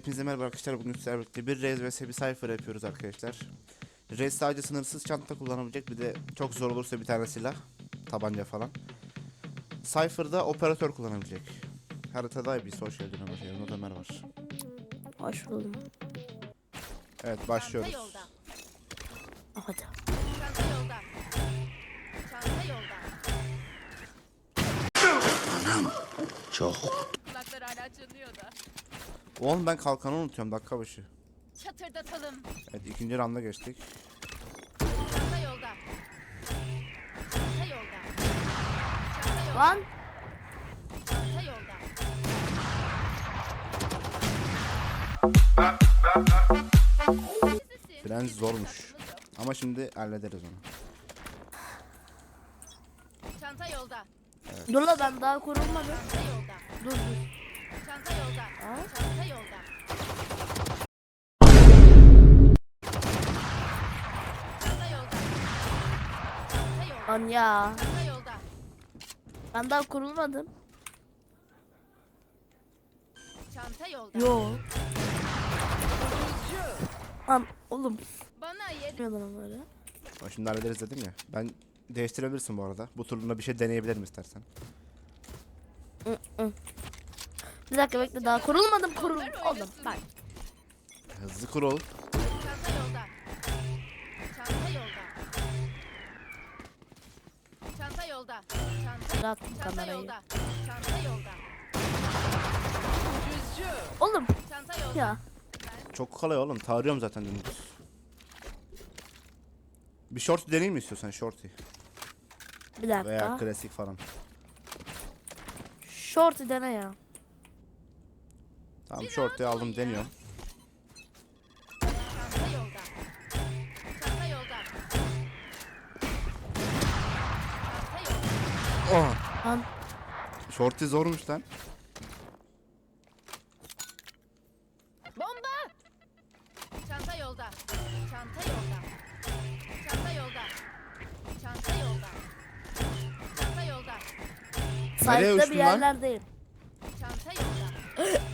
Hepinize merhaba arkadaşlar. Bugün sizlerle birlikte bir Raze vs bir Cypher yapıyoruz arkadaşlar. Raze sadece sınırsız çanta kullanabilecek. Bir de çok zor olursa bir tane silah. Tabanca falan. Cypher'da operatör kullanabilecek. Haritada bir hoş geldin Ömer. Yanımda Ömer var. Hoş buldum. Evet başlıyoruz. Çanta yolda. Hadi. Çanta yolda. Çanta yolda. Çok Oğlum ben kalkanı unutuyorum dakika başı. Çatırdatalım. Evet ikinci randa geçtik. Çanta yolda. Çanta yolda. Çanta yolda. Lan Çanta yolda. Fren zormuş. Ama şimdi hallederiz onu. Çanta yolda. dur la ben daha korunmadım. Çanta yolda. Dur dur. Çanta yolda. Ha? Çanta yolda. Çanta yolda. Çanta yolda. Lan ya. Çanta yolda. Ben daha kurulmadım. Çanta yolda. Yo. Lan oğlum. Bana yedi. Bilmiyorum böyle. Ama Şimdi hallederiz dedim ya. Ben değiştirebilirsin bu arada. Bu turunda bir şey deneyebilirim istersen. Bir dakika bekle daha kurulmadım kurul. Oğlum bak. Hızlı kurul. Çanta yolda. Çanta yolda. Çanta yolda. Çanta, Bıraktım çanta kamerayı. yolda. Çanta yolda. Oğlum Çanta yolda. ya. Çok kolay oğlum. Tarıyorum zaten dümdüz. Bir short deneyeyim mi istiyorsan shorty? Bir Veya dakika. klasik falan. Short dene ya. Tamam shorty aldım deniyorum. Çanta yolda. Çanta yolda. Çanta yolda. Oh. Lan Shorty zormuş lan. Bomba! Çanta yolda. Çanta yolda. Çanta yolda. Çanta yolda. Çanta yolda. Nereye uçtun bir lan? yerlerdeyim. Çanta yolda.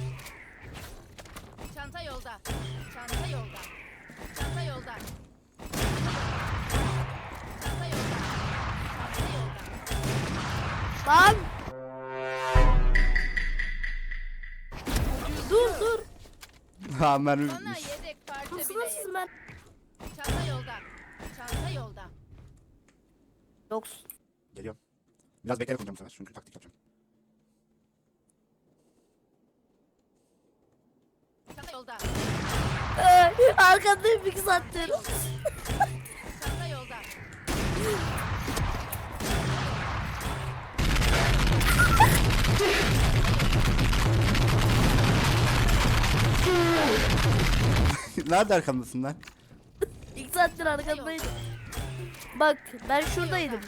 Lan. Dur dur. ha mermi Bana bitmiş. yedek parça Nasıl bile nasıl ben? Çanta yolda. Çanta yolda. Yoksun. Geliyorum. Biraz bekleyerek oynayacağım bu sefer çünkü taktik yapacağım. Çanta yolda. Ee, arkandayım iki saattir. Çanta yolda. Nerede arkamdasın lan? İki saattir arkandaydım. Bak ben şuradaydım.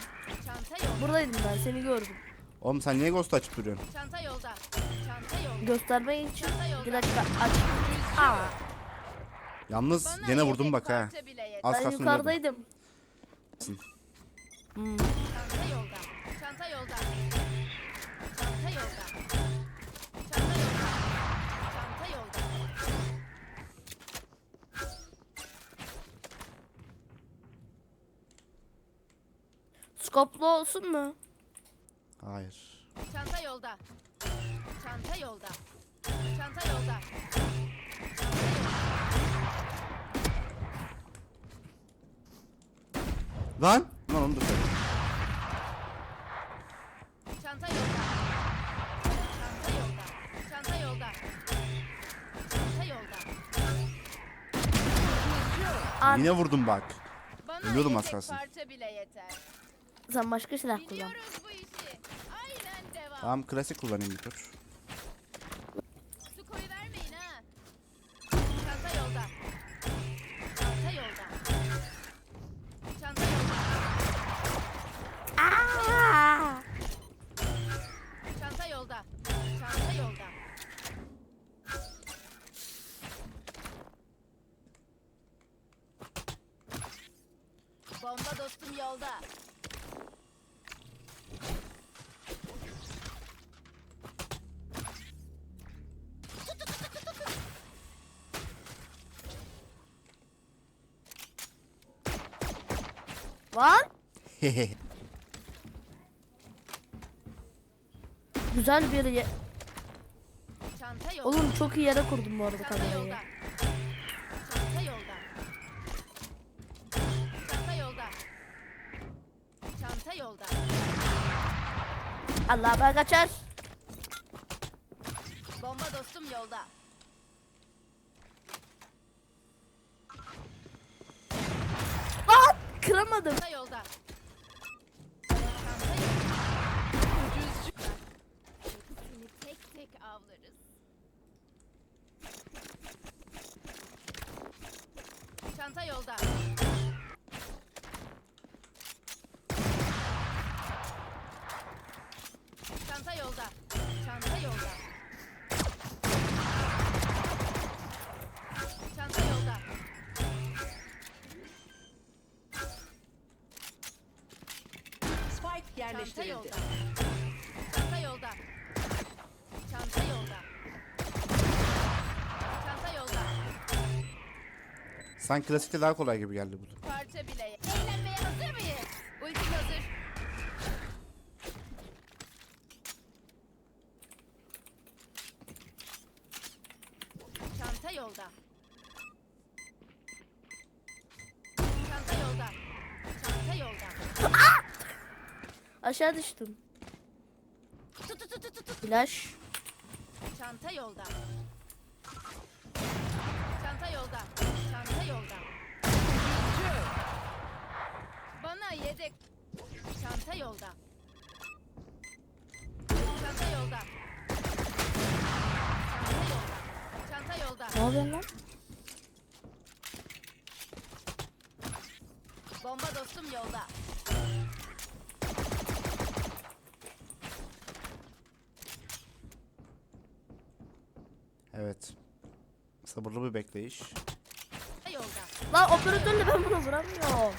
Çanta yolda. Buradaydım ben seni gördüm. Oğlum sen niye ghost açıp duruyorsun? Çanta yolda. Çanta yolda. Göstermek için bir dakika aç. Aa, Yalnız Bana gene vurdum yedek bak ha. parça bile yeter. Az ben kalsın ölüyordum. yukarıdaydım. Hmm. Çanta yolda. Çanta yolda. Çanta yolda. Çanta yolda. Çanta yolda. Skoplu olsun mu? Hayır. Çanta yolda. Çanta yolda. Çanta yolda. Lan! Lan onu da söyle. Yine vurdum bak. Bana Ölüyordum az kalsın. parça bile yeter. sen başka silah kullan. Biliyoruz bu işi. Aynen devam. Tamam klasik kullanayım bir tur. yolda. Var. Güzel bir ye... Oğlum çok iyi yere kurdum bu arada kamerayı. Yolda. Allah ben kaçar. Bomba dostum yolda. Lan kıramadım. Çanta yolda. Yolda. Seni tek tek avlarız. Çanta yolda. Çanta yerleştirildi. yolda. Çanta yolda. Çanta yolda. Çanta yolda. Sanki klasikte daha kolay gibi geldi bu. Parça bile. Eğlenmeye hazır mıyız? Ultim hazır. Çanta yolda. Çanta yolda. Çanta yolda. Aşağı düştüm. Tut tut tut tut. Flash. Çanta yolda. Çanta yolda. Çanta yolda. Bana yedek. Çanta yolda. Çanta yolda. Çanta yolda. Ne yapıyorsun lan? Bomba dostum yolda. Evet. Sabırlı bir bekleyiş. Lan operatörle ben bunu vuramıyorum.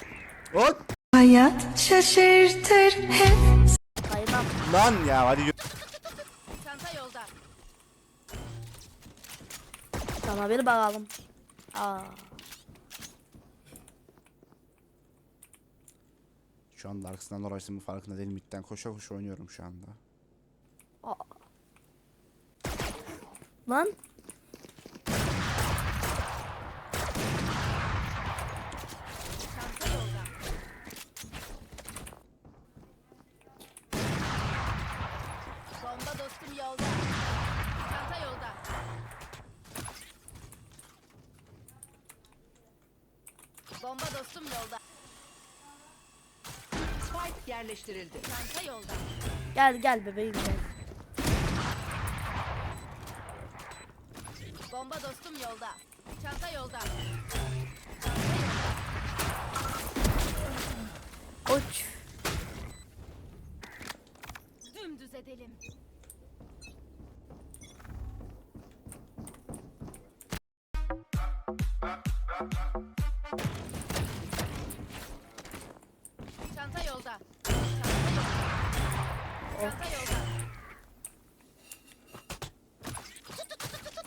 Hop! Hayat şaşırtır hep Kaymam. Lan ya hadi yürü. Çanta yolda. Tamam bir bakalım. Aa. Şu anda arkasından uğraştığımın farkında değilim. Midden koşa koşa oynuyorum şu anda. Lan. Çanta yolda. Bomba dostum yolda. Çanta yolda. Bomba dostum yolda. Spike yerleştirildi. Çanta yolda. Gel gel bebeğim gel. Bomba dostum yolda. Çanta yolda. Uç. Dümdüz edelim. Çanta yolda. Çanta yolda. Çanta yolda.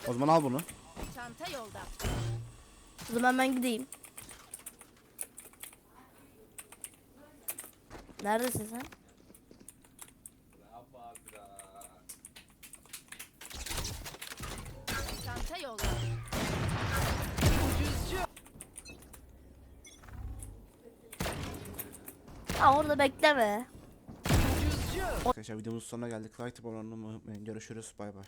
O zaman al bunu. Çanta yolda. O zaman ben gideyim. Neredesin sen? Çanta yolda. Ha orada bekleme. Arkadaşlar videomuzun sonuna geldik. Like tıklamayı unutmayın. Görüşürüz. Bay bay.